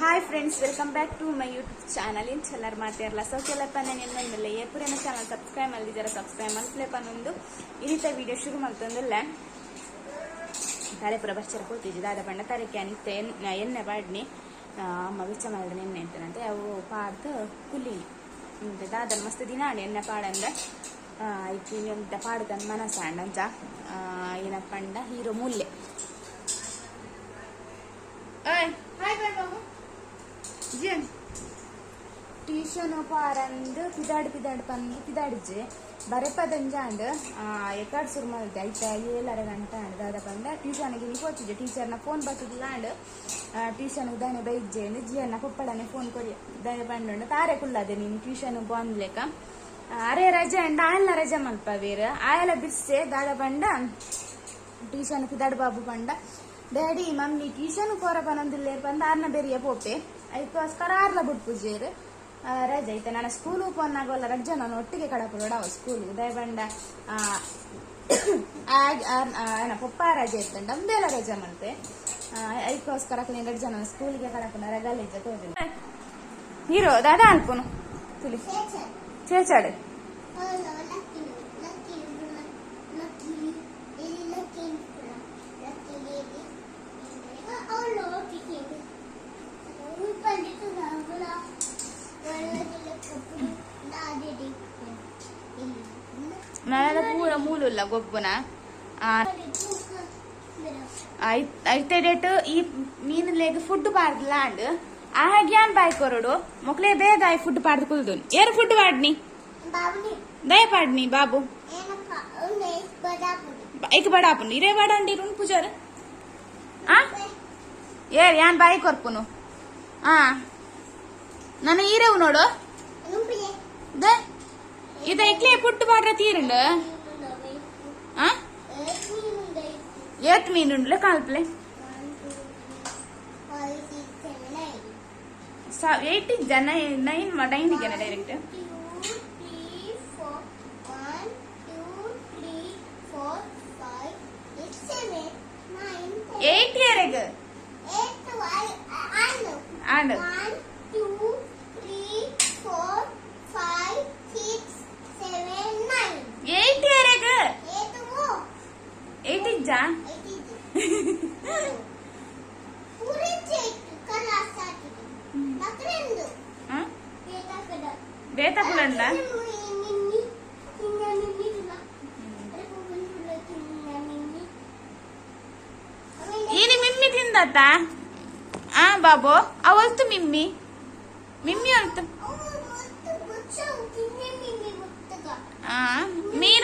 Hi friends welcome back to my YouTube channel ಏನು ಚಲ್ಲರ್ ಮಾಡ್ತಿರಲ್ಲ ಸೊ ಕೆಲಪ್ಪ ನಾನು ಇನ್ನೊಂದಲ್ಲ ಎಪ್ಪುರೇನ ಚಾನಲ್ ಸಬ್ಸ್ಕ್ರೈಬ್ ಮಾಡಿದ್ದೀರಾ ಸಬ್ಸ್ಕ್ರೈಬ್ ಮಾಡ್ಲೇಪ್ಪ ನಂದು ಇನ್ನಿತ ವಿಡಿಯೋ ಶುರು ಮಾಡ್ತಂದಿಲ್ಲ ತಾಳೆ ಪುರ ಬರ್ಚರ ಕೂತಿದ್ದೆ ದಾದ ಬಣ್ಣ ತರಕೆ ಅನಿತ್ತೆ ಎಣ್ಣೆ ಬಾಡ್ನಿ. ಅಮ್ಮ ಬಿಚ್ಚ ಮಾಡಿದ್ರೆ ಎಣ್ಣೆ ಅಂತಂತೆ ಅವು ಪಾಡ್ದ ಕುಲಿ. ದಾದನ್ ಮಸ್ತ್ ದಿನ ಆಡಿ ಎಣ್ಣೆ ಪಾಡಂದ ಐತಿ ಎಂತ ಪಾಡ್ದನ್ ಮನಸ್ಸ ಏನಪ್ಪ ಅಂಡ ಹೀರೋ ಮೂಲ್ಯ ಹಾಯ್ ಹಾಯ್ ಬಾಯ್ ಬಾಬು ಜಿಯನ್ ಟ್ಯೂಷನ್ ಪಾರಂದು ಪಿದಾಡ್ ಪಿದಾಡ್ ಪಂದು ಪಿದಾಡಿಜೆ. ಬರೆಪದಂಜಾಂಡ್ ಎಕಾಡ್ ಸುರು ಮಲ್ದೆ. ಐತ ಏಳರ ಗಂಟೆ ಅಂಡ್ ದಾದ ಪಂದ ಟ್ಯೂಷನ್ಗೆ ನೀ ಪೋಚಿಜೆ ಟೀಚರ್ನ ಫೋನ್ ಬರ್ತದಿಲ್ಲ ಅಂಡ್ ಟ್ಯೂಷನ್ ದಾನೆ ಬೈಜ್ಜೆ ಅಂಡ್ ಜಿಯನ್ನ ಕೊಪ್ಪಳನೆ ಫೋನ್ ಕೊರಿ ದಾನೆ ಬಂಡು ತಾರೆ ಕುಳ್ಳದೆ ನೀನು ಟ್ಯೂಷನ್ ಬಂದ್ಲೆಕ ಅರೆ ರಜೆ ಅಂಡ್ ಆಯಲ್ನ ರಜೆ ಮಲ್ಪ ಬೇರೆ ಆಯಲ ಬಿಸ್ಸೆ ದಾದ ಬಂಡ ಟ್ಯೂಷನ್ ಪಿದಾಡ್ ಬಾಬು ಪಂಡ. ಡ್ಯಾಡಿ, ಮಮ್ಮಿ ಟ್ಯೂಷನ್ ಕೋರ ಪನೊಂದಿಲ್ಲ ಬಂದ ಆರ್ನ ಬೇರೆಯ ಪೋಪೆ. ಅದಕ್ಕೋಸ್ಕರ ಆರ್ಲ ಬಿಟ್ಟು ಪೂಜೆರು ರಜೆ ಐತೆ. ನಾನು ಸ್ಕೂಲ್ ಪೊನ್ನಾಗಲ್ಲ ರಜೆ ನಾನು ಒಟ್ಟಿಗೆ ಕಡಪುರಡ ಸ್ಕೂಲ್ ದಯ ಬಂಡ ಏನ ಪಪ್ಪ ರಜೆ ಇತ್ತು ನಮ್ದೆಲ್ಲ ರಜೆ ಮಂತೆ ಅದಕ್ಕೋಸ್ಕರ ನೀನು ರಜೆ? ನಾನು ಸ್ಕೂಲಿಗೆ ಕಡಪುನ ರಗಲಿಜ್ಜೆ ತೋದಿನ ಹೀರೋ ದಾದಾ ಅಲ್ಪನು ತುಲಿ. ಚೇಚಾಡು ಪೂರ ಮೂಲುಲ್ಲ ಗೊಬ್ಬನ ಐತೆ ಡೇಟ್ ಈ ಮೀನು ಲೇಗ ಫುಡ್ ಪಾಡ್ದು ಲಾಂಡ್ ಆ ಗ್ಯಾನ್ ಬಾಯ್ ಕೊರಡು ಮೊಕ್ಲೇ ಬೇಗ ಆಯ್ ಫುಡ್ ಪಾಡ್ದು ಕುಲ್ದು ಏರ್ ಫುಡ್ ಪಾಡ್ನಿ? ದಯ ಪಾಡ್ನಿ ಬಾಬು. ಐಕ್ ಬಡಾಪುನು ಇರೇ ಬಡ ಅಂಡಿ ರುಣ್ ಪೂಜಾರ. ಆ? ಏರ್ ಯಾನ್ ಬಾಯಿ ಕೊರ್ಪುನು? ಆ. ನನ್ನ ಈರವು ನೋಡು. ದ ಇದ ಇಕ್ಲೇ ಪುಟ್ಟು ಪಾಡ್ರ ತೀರುಂಡು? ಆ ಏತ್ ಮೀನುಂಡ್ಲೆ ಕಾಲ್ಪ್ಲೆ ಏಯ್ಟಿ ಜನ ನೈನ್ ನೈನ್ಗೆ ಡೈರೆಕ್ಟ್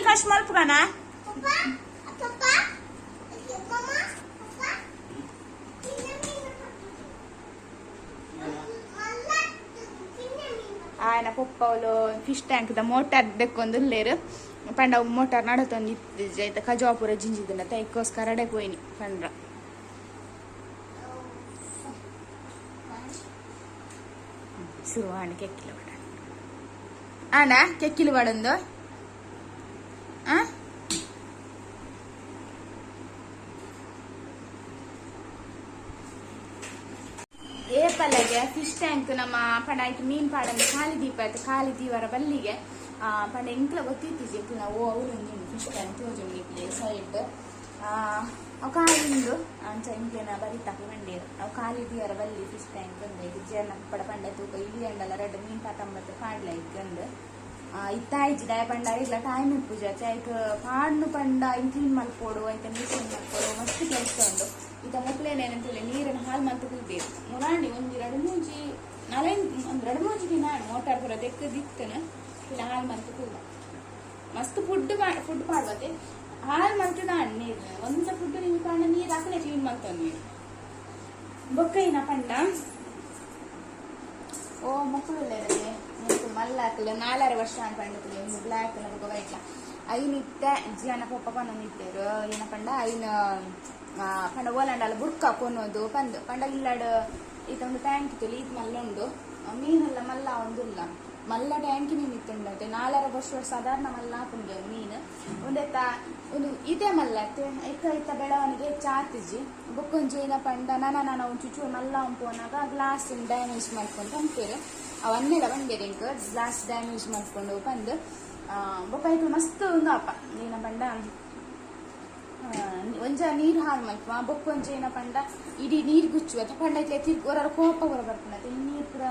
ಕಷ್ಟ ಮಲ್ಪಗನ ಪಪ್ಪ ಪಪ್ಪ ಮಮ್ಮ ಪಪ್ಪ ತಿನ್ನೆ ನಿನ್ನ ಮಲ್ಲ ತಿನ್ನೆ ನಿನ್ನ ఆయన ಪಪ್ಪವಲು ಫಿಶ್ ಟ್ಯಾಂಕ್ ದ ಮೋಟಾರ್ ದೆಕ್ಕೊಂದು ಲೇರು ಪಂಡ ಮೋಟಾರ್ ನಡತೊಂದು ಇತ್ತು ಐತ ಕಜಾಪುರ ಜಿಂಜಿದಿನ ತೈಕೋಸ್ಕರ ಅಡೆ ಪೋಯಿನಿ ಪಂಡ್ರ ಶುರು ಆಂಡ ಕೆಕ್ಕಿಲು ಬಡ ಆಂಡ ಕೆಕ್ಕಿಲು ಬಡಂದು ಆ ಏಪಲ್ಲೆಗೆ ಫಿಶ್ ಟ್ಯಾಂಕ್ ನಮ್ಮ ಪಂಡ ಆಯ್ತು ಮೀನ್ ಪಾಡಂದು ಖಾಲಿ ದೀಪ ಆಯ್ತು, ಖಾಲಿ ದೀವರ ಬಲ್ಲಿಗೆ. ಪಂಡ ಎಂಕ್ಲ ಗೊತ್ತಿತ್ತು ಜಿಪ್ಪು ನಾವು ಅವ್ರು ಫಿಶ್ ಟ್ಯಾಂಕ್ ತೋಜು ಸೈಡ್ ಅವು ಕಾಲಿಂದು. ಅಂಚ ಇಂಕ್ಲೇನ ಬರಿತಾಕಿ ಮಂಡೇರು ಅವು ಕಾಲಿ ದೀವರ ಬಲ್ಲಿ ಫಿಶ್ ಟ್ಯಾಂಕ್ ಇದು ಜನ ಪಡ ಪಂಡ ತೂಕ ಇಲ್ಲಿ ಅಂಡಲ್ಲ ರೆಡ್ ಮೀನ್ ಪಾತಂಬತ್ತು ಪಾಡ್ಲ ಇಕ್ಕಂದು ಇತ್ತಾಯ್ಚಿ ದಯ ಪಂಡ ಇಲ್ಲ ಟೈಮ್ ಪೂಜೆ ಐಕ್ ಪಾಡ್ನು ಪಂಡ ಇನ್ ಕ್ಲೀನ್ ಮಲ್ಪೋಡು ಆಯ್ತು ನೀರು ಮಲ್ಪೋಡು ಮಸ್ತ್ ಕೆಲಸ ಉಂಡು ಇತ ಮೊಕ್ಲೇನೇನಂತೇಳಿ ನೀರನ್ನು ಹಾಲು ಮಂತು ಕುಲ್ತೀರಿ ಮುರಾಣಿ ಒಂದು ಎರಡು ಮೂಜಿ ನಾಲ್ಕು ಒಂದು ಎರಡು ಮೂಜಿ ದಿನ ಮೋಟಾರ್ ಪುರ ತೆಕ್ಕದಿತ್ತನ ಇಲ್ಲ ಹಾಲು ಮಂತು ಕುಲ್ಲ ಮಸ್ತ್ ಫುಡ್ ಫುಡ್ ಮಾಡ್ಬತ್ತೆ ಹಾಲು ಮಂತದ ನೀರು ಒಂದು ಫುಡ್ ನೀವು ಕಾರಣ ನೀರು ಅಂತಾನೆ ಬೊಕ್ಕ ಪಂಡ? ಓ, ಮಕ್ಕಳು ಮತ್ತು ಮಲ್ಲ ಆಗ್ತಿಲ್ಲ. ನಾಲ್ಕು ವರ್ಷ ಅಂತ ಪಂಡಿತ್ತಿಲ್ಲ ಇನ್ನು ಬ್ಲ್ಯಾಕ್ ಬೊಕ್ಕ ಬೈಟ್ಲ ಐನ್ ಇತ್ತ ಅಜ್ಜಿ ಪಪ್ಪ ಪಣ್ಣ ನಿಂತಿದ್ರು ಏನ ಪಂಡ? ಐನ್ ಪಂಡ ಓಲಂಡಲ್ಲ ಬುಡ್ಕ ಕೊನೋದು ಪಂದು, ಪಂಡ ಇಲ್ಲಾಡ ಈತ ಒಂದು ಟ್ಯಾಂಕ್ ಇತ್ತು ಈದ್ ಮಲ್ಲ ಉಂಡು. ಮೀನಲ್ಲ ಮಲ್ಲ ಒಂದು ಇಲ್ಲ ಮಲ್ಲ ಟ್ಯಾಂಕಿ ಮೀನು ಇತ್ತುಂಡತೆ ನಾಲ್ಕರ ವರ್ಷ ಸಾಧಾರಣ ಮಲ್ಲ ಹಾಕೊಂಡೆ ಮೀನು. ಒಂದೆತ್ತ ಒಂದು ಇದೇ ಮಲ್ಲತ್ತೆ ಇತ್ತ ಇತ್ತ ಬೆಳವಣಿಗೆ ಚಾತಿಜಿ ಬೊಕ್ಕೊಂಜಿ ಏನಪ್ಪ ಪಂಡ ನನ ನಾನು ಒಂಚು ಚೂರು ಮಲ್ಲ ಉಂಪೋನಾಗ ಗ್ಲಾಸ್ ಡ್ಯಾಮೇಜ್ ಮಾಡ್ಕೊಂಡು ಅಂಪೇರು ಅವನ್ನೆಲ್ಲ ಬಂದೇರಿ ಇಂಕ ಗ್ಲಾಸ್ ಡ್ಯಾಮೇಜ್ ಮಾಡ್ಕೊಂಡು ಬಂದು ಬೊಕ್ಕ ಮಸ್ತ್ ಒಂದು ಅಪ್ಪ. ಪಂಡ? ಆ, ಒಂಜ ನೀರು ಹಾಳು ಮಲ್ಪ ಬೊಕ್ಕೊಂಜ ಏನಪ್ಪ ಪಂಡ? ಇಡೀ ನೀರು ಗುಚ್ಚುವ. ಪಂಡ ಇತ್ತು ತಿರ್ ಹೊರ ಕೋಪ ಹೊರ ಬರ್ಪುನತೆ ನೀರು ಪುರ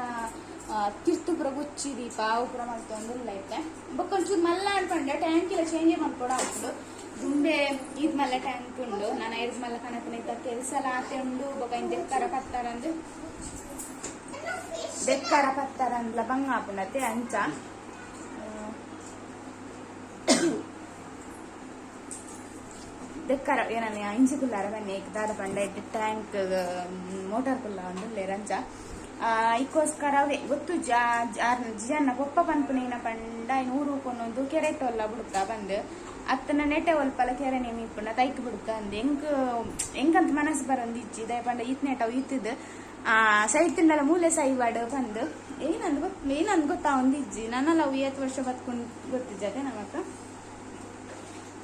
ಆ, ತಿರ್ತು ಪುರ ಗುಚ್ಚಿ ದೀಪ ಅವು ಪುರ ಮಲ್ತೊಂದುಲ್ಲ ಐತೆ ಬೊಕ್ಕೊಂಚೂರು ಮಲ್ಲ ಅನ್ಪಂಡ ಟ್ಯಾಂಕ್ ಎಲ್ಲ ಚೇಂಜ್ ಮಾಡ್ಕೊಡ ಆಗ್ತದೆ ದುಂಬೆ ಇದ್ ಮಲ್ಲ ಟ್ಯಾಂಕ್ ಉಂಡು ನಾನು ಐದು ಮಲ್ಲ ಕನಕನ ಇದ್ದ ಕೆಲಸ ಆತೆ ಉಂಡು ಬೊಕ ಇನ್ ದೆಕ್ಕರ ಪತ್ತಾರ ಅಂದ್ರೆ ದೆಕ್ಕರ ಪತ್ತಾರ ಅಂದ್ಲ ಬಂಗ ಆಪುನತೆ ಅಂಚ ಆ, ದೆಕ್ಕರ ಏನನ್ನ ಇಂಚಿ ಕುಲ್ಲಾರ ಬನ್ನಿ ದಾದ ಪಂಡ ಇಟ್ಟು ಟ್ಯಾಂಕ್ ಮೋಟಾರ್ ಕುಲ್ಲ ಒಂದು ರಂಚ ಇಕ್ಕೋಸ್ಕರ ಅವೇ ಗೊತ್ತು, ಜಾ ಜನ ಪೊಪ್ಪ ಪನ್ಪುನೇನ ಪಂಡ ನೂರು ಊರು ಕೊನೊಂದು ಕೆರೆ ಟೊಲ್ಲ ಬಿಡುತ್ತ ಬಂದು. ಅತ್ತನ ನೆಟೆ ಒಲ್ಪಲ ಕೆರೆ ನೇಮಿ ಇಪ್ಪುಂಡ ತೈಕ್ ಬಿಡುತ್ತ ಅಂದ್. ಎಂಕ್ ಹೆಂಗಂತ ಮನಸ್ಸು ಬರೊಂದು ಇಚ್ಚಿ ದಯಪಂಡ ಇತ್ ನೆಟವ್ ಇತ್ತದ ಆ ಸೈತಿಂಡಲ ಮೂಲೆ ಸೈವಾಡ್ ಬಂದು. ಏನಂದ್ ಗೊತ್ತ ಏನಂದ್ ಗೊತ್ತಾ ಒಂದು ಇಜ್ಜಿ? ನನ್ನೆಲ್ಲ ಐವತ್ತು ವರ್ಷ ಬತ್ಕೊಂಡು ಗೊತ್ತಿಜ್ಜದೆ ನಮಕ್ಕ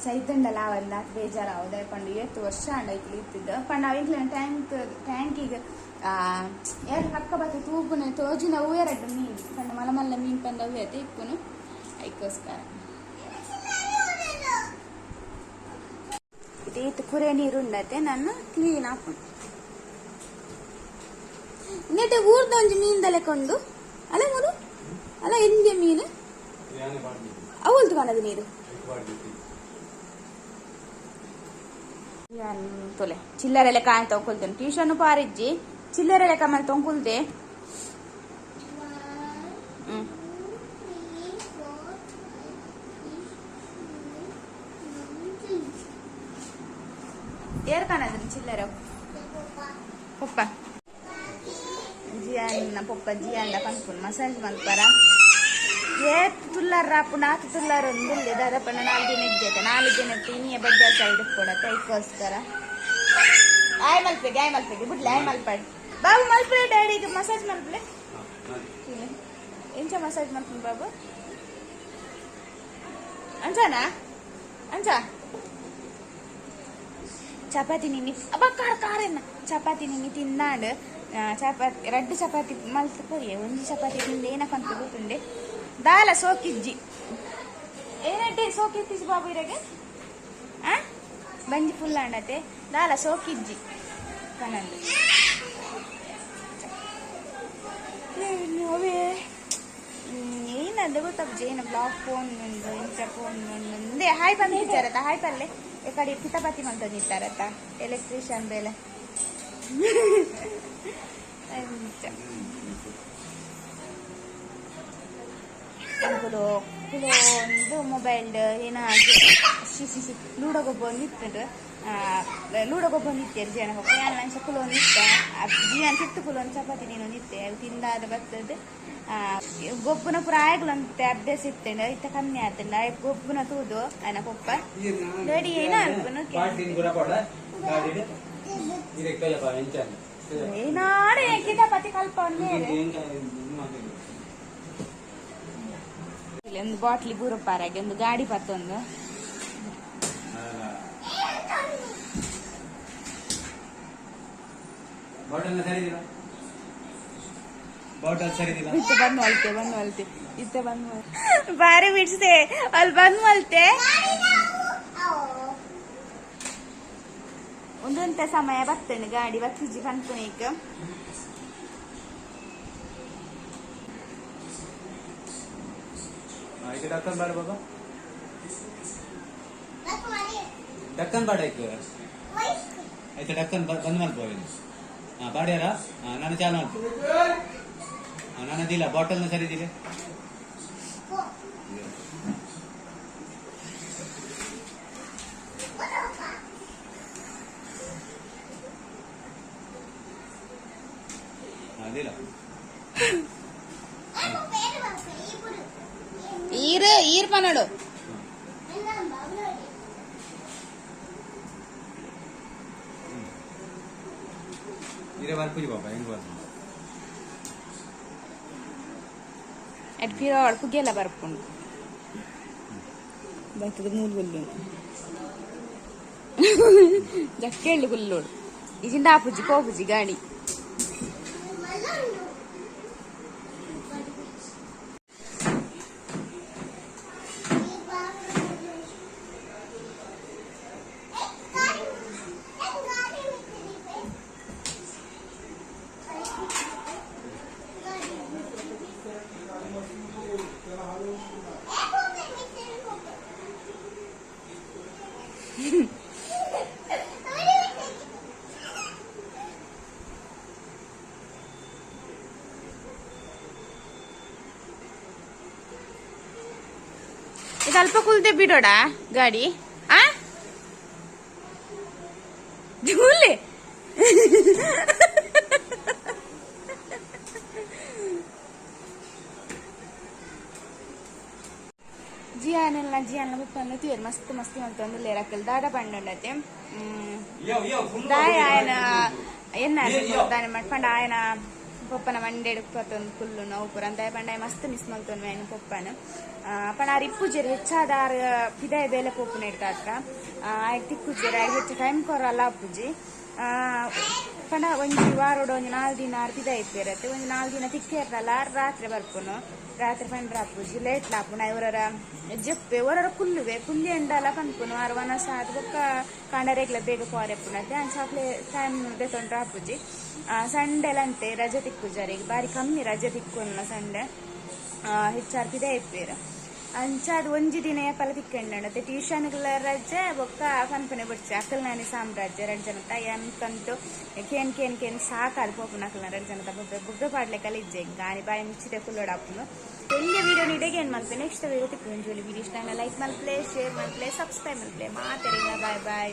ಸೈತಂಡಲ ಅವಂದ ಬೇಜಾರಾವದ ಪಂಡ. ಐವತ್ತು ವರ್ಷ ಅಂಡ ಐಕ್ಲಿ ಇತ್ತಿದ್ದ ಪಂಡ ಅವಿಕ್ಲ ಟ್ಯಾಂಕ್ ಟ್ಯಾಂಕಿಗೆ ಯಾರು ಪಕ್ಕ ಬತ್ತ ತೂಪುನ ತೋಜಿನ ಅವು ಎರಡು ಮೀನು ಪಂಡ ಮಲ ಮಲ್ಲ ಮೀನು ಪಂಡ ಅವು ಐತೆ ಇಪ್ಪುನು ಐಕೋಸ್ಕರ ಇದು ಕುರೆ ನೀರು ಉಂಡತೆ ನಾನು ಕ್ಲೀನ್ ಹಾಕೊಂಡು ನೆಟ್ಟೆ ಊರ್ದೊಂಜಿ ಮೀನ್ದಲೆ ಕೊಂಡು ಅಲ್ಲ ಮೂರು ಅಲ್ಲ ಎಂದೆ ಮೀನು ಅವಲ್ತು ಕಾಣದು ನೀರು ಯಾನ್ ತೊಲೆ ಚಿಲ್ಲರೆ ಲೆಕ್ಕ ಅಂತ ತೊಗೊಳ್ತೇನೆ ಟ್ಯೂಷನ್ ಪಾರಿಜ್ಜಿ ಚಿಲ್ಲರೆ ಲೆಕ್ಕ ಮೇಲೆ ತೊಂಕೊಳ್ದೆ ಹ್ಮ್ ಏರ್ ಕಾಣದ್ರಿ ಚಿಲ್ಲರೆ ಪಪ್ಪ ಜಿಯನ್ನ ಪಪ್ಪ ಜಿಯಂಡ ಪನ್ಪುನ್ ಮಸಾಜ್ ಮಲ್ಪರ ಏತ್ ತುಲ್ಲರ್ ರಾಪುನ ಆತು ತುಲ್ಲರ್ ಒಂದು ದಾದಪ್ಪನ ನಾಲ್ಕು ದಿನ ಇದ್ದೇತೆ ನಾಲ್ಕು ದಿನ ಇನಿಯ ಬಡ್ಡೆ ಸೈಡ್ ಕೊಡ ಕೈಗೋಸ್ಕರ ಆಯ್ ಮಲ್ಪೆಗೆ ಆಯ್ ಮಲ್ಪೆಗೆ ಬಿಡ್ಲೆ ಆಯ್ ಮಲ್ಪಾಡಿ ಬಾಬು ಮಲ್ಪೆ ಡ್ಯಾಡಿಗೆ ಮಸಾಜ್ ಮಲ್ಪಲೆ ಎಂಚ ಮಸಾಜ್ ಮಲ್ಪನ್ ಬಾಬು. ಅಂಚನಾ ಅಂಚ ಚಪಾತಿ ನಿನ್ನಿ ಅಬ್ಬ ಕಾರ ಕಾರನ್ನ ಚಪಾತಿ ನಿನ್ನೆ ಆ, ಚಪಾತಿ ರೆಡ್ ಚಪಾತಿ ಮಲ್ತು ಪೋಯೆ ಒಂದು ಚಪಾತಿ ತಿಂದೆ ಏನಕ್ಕಂತ ಗೊತ್ತುಂಡೆ. ದಾಲ ಸೋಕಿಜ್ಜಿ. ಏನಡ್ಡೆ ಸೋಕಿತ್ತಿಸ್ ಬಾಬು ಇರಗೆ? ಆ? ಬಂಜಿ ಫುಲ್ ಅಂಡತೆ ದಾಲ ಸೋಕಿಜ್ಜಿ. ಕನಂದು ಅವೇ ಏನಂದ ಗೊತ್ತಾಗ ಏನು ಬ್ಲಾಕ್ ಫೋನ್ ಒಂದು ಇಂಚ ಫೋನ್ ಒಂದೇ ಹಾಯ್ ಬಂದಿದ್ದಾರತ್ತ ಹಾಯ್ ಪಲ್ಲೆ ಈ ಕಡೆ ಕಿತಾಪತಿ ಮಂತಂದಿದ್ದಾರತ್ತ ಎಲೆಕ್ಟ್ರಿಷಿಯನ್ ಬೇಲೆ ಅಂಚ ಅನ್ಕೊಡು ಕುಲು ಒಂದು ಮೊಬೈಲ್ ಏನ ಶಿಸಿ ಸಿ ಲೂಡೋ ಗೊಬ್ಬ ಒಂದು ಇತ್ತು ಲೂಡೋ ಗೊಬ್ಬ ಒಂದು ಇತ್ತೆ ಜನ ಹೋಗಿ ಯಾನ ನಂಚ ಕುಲು ಒಂದು ಇತ್ತ ಜಿಯನ್ ತಿತ್ತು ಕುಲು ಒಂದು ಚಪಾತಿ ನೀನು ಒಂದು ಇತ್ತೆ ಅದು ತಿಂದಾದ ಬರ್ತದೆ ಗೊಬ್ಬನ ಪುರ ಆಯ್ಗಳಂತೆ ಅಭ್ಯಾಸ ಇತ್ತೇನೆ ಇತ್ತ ಕಮ್ಮಿ ಆತಂಡ ಗೊಬ್ಬನ ತೂದು ಅನ್ನ ಪಪ್ಪ ರೆಡಿ ಏನ ಅನ್ಕೊನು ಏನಾಡೆ ಕಿತಾಪತಿ ಕಲ್ಪ ಒಂದೇರೆ ಇಲ್ಲಿ ಒಂದು ಬಾಟ್ಲಿ ಬೂರಪ್ಪಾರಾಗೆ ಒಂದು ಗಾಡಿ ಪತ್ತೊಂದು ಇತ್ತೆ ಬಂದು ಮಲ್ತೆ ಬಂದು ಮಲ್ತೆ ಇತ್ತೆ ಬಂದು ಬಾರಿ ಬಿಡ್ಸೆ ಅಲ್ಲಿ ಬಂದು ಮಲ್ತೆ ಒಂದೊಂದ ಸಮಯ ಬರ್ತೇನೆ ಗಾಡಿ ಬತ್ತಿಜಿ ಬಂತು ಈಗ. ఇక్కడ దక్కన్ బాడ బాబా దక్కన్ బాడ ఎక్కువ అయితే డక్కన్ బంద్ మల్పోయింది పాడారా నన్ను చాలా మల్పు నన్ను దిలా బాటిల్ సరే దిలే దిలా ఈర్పనడు ఎడ్ఫీర వరకు గేల బరుపుకుండు బతుకు మూలు గుళ్ళు. జక్కేళ్ళు గుళ్ళోడు. ఇజిండా పుజ్జి కోపుజ్జి గాడి ಕಲ್ಪಕುಲ್ದೆ ಬಿಡೋಡ ಗಾಡಿ ಆ ಝೂಲೆ ಜಿಯಾನೆಲ್ಲ ಜಿಯಾನ ಬಪ್ಪನ್ನು ತೇರ್ ಮಸ್ತ್ ಮಸ್ತ್ ಮಂತೊಂದು ಲೇರಕಲ್ ದಾಡ ಪಂಡುಂಡತೆ ದಾಯ ಆಯನ ಎನ್ನ ದಾನೆ ಮಾಡ್ಕೊಂಡು ಆಯನ ಪಪ್ಪನ ಮಂಡೆ ಉಪ್ಪತ್ತೊಂದು ಕುಲ್ಲು ನೋವು ಪುರ. ಅಂದಾಯ ಮಸ್ತ್ ಮಿಸ್ ಮಲ್ತೊಂದು ಮೇನು ಪಪ್ಪನ. ಪಣ ಆರ್ ಇಪ್ಪುಜೆರ್ ಹೆಚ್ಚಾದಾರ ಪಿದಾಯ ಬೇಲೆ ಪೋಪುನ ಇಡ್ತಾತ್ರ ಆಯ್ಕೆ ತಿಕ್ಕುಜೆರ್ ಆಯ್ಕೆ ಹೆಚ್ಚು ಟೈಮ್ ಕೊರಲ್ಲ ಅಪ್ಪುಜಿ. ಪಣ ಒಂಜಿ ವಾರೋಡು ಒಂಜಿ ನಾಲ್ಕು ದಿನ ಪಿದಾಯ ಇಪ್ಪೇರತ್ತೆ. ಒಂದು ನಾಲ್ಕು ದಿನ ತಿಕ್ಕೇ ಇರಲ್ಲ ರಾತ್ರಿ ಬರ್ಕೊನು ರಾತ್ರಿ ಪಂಡ್ರ ಅಪ್ಪುಜಿ ಲೇಟ್ ಲಾಪುನ ಇವರ ಜಪ್ಪೆ ಒರರ ಕುಲ್ಲುವೆ ಕುಲ್ಲಿ ಎಂಡಲ್ಲ ಪನ್ಪುನು. ಆರು ವನಸ ಅದು ಬೊಕ್ಕ ಕಾಂಡರೆಗ್ಲ ಬೇಗ ಪಾರೆಪ್ಪುನತ್ತೆ ಅಂಚಾಪ್ಲೆ ಟೈಮ್ ದೆತೊಂಡ್ರ ಅಪ್ಪುಜಿ. ಸಂಡೆಲಂತೆ ರಜೆ ತಿಕ್ಕುಜಾರಿಗೆ ಬಾರಿ ಕಮ್ಮಿ ರಜೆ ತಿಕ್ಕುನ್ನ ಸಂಡೆ ಹೆಚ್ಚಾರ್ ಪಿದೆ ಇಪ್ಪೇರ ಅಂಚಾದ್ ಒಂಜಿ ದಿನ ಏಪಲ ತಿಕ್ಕಂಡತೆ ಟ್ಯೂಷನ್ಗಳ ರಜೆ ಬೊಕ್ಕ ಪನ್ಪನೆ ಬಿಡ್ಚೆ ಅಕ್ಕಲ್ ನಾನಿ ಸಾಮ್ರಾಜ್ಯ ಎರಡು ಜನತ ಎಂತಂತು ಕೇನ್ ಕೇನ್ ಕೇನ್ ಸಾಕಾದ್ ಪೋಪುನ ಅಕ್ಕಲ್ನ ಎರಡು ಜನತ ಬುಗ್ಗ ಬುಗ್ಗ ಪಾಡ್ಲೆ ಕಲಿಜ್ಜೆ ಗಾನಿ ಬಾಯಿ ಮುಚ್ಚಿದೆ ಕುಲ್ಲೋಡಾಪುನು ಎಲ್ಲಿ ವಿಡಿಯೋ ನೀಡಿಗೆ ಏನ್ ಮಾಡ್ತೇನೆ ನೆಕ್ಸ್ಟ್ ವಿಡಿಯೋ ತಿಕ್ಕು ವಿಡಿಯೋ ಇಷ್ಟ ಲೈಕ್ ಮಲ್ಪ್ಲೆ ಶೇರ್ ಮಲ್ಪ್ಲೆ ಸಬ್ಸ್ಕ್ರೈಬ್ ಮಲ್ಪ್ಲೆ ಮಾತಾಡಿ ಬಾಯ್ ಬಾಯ್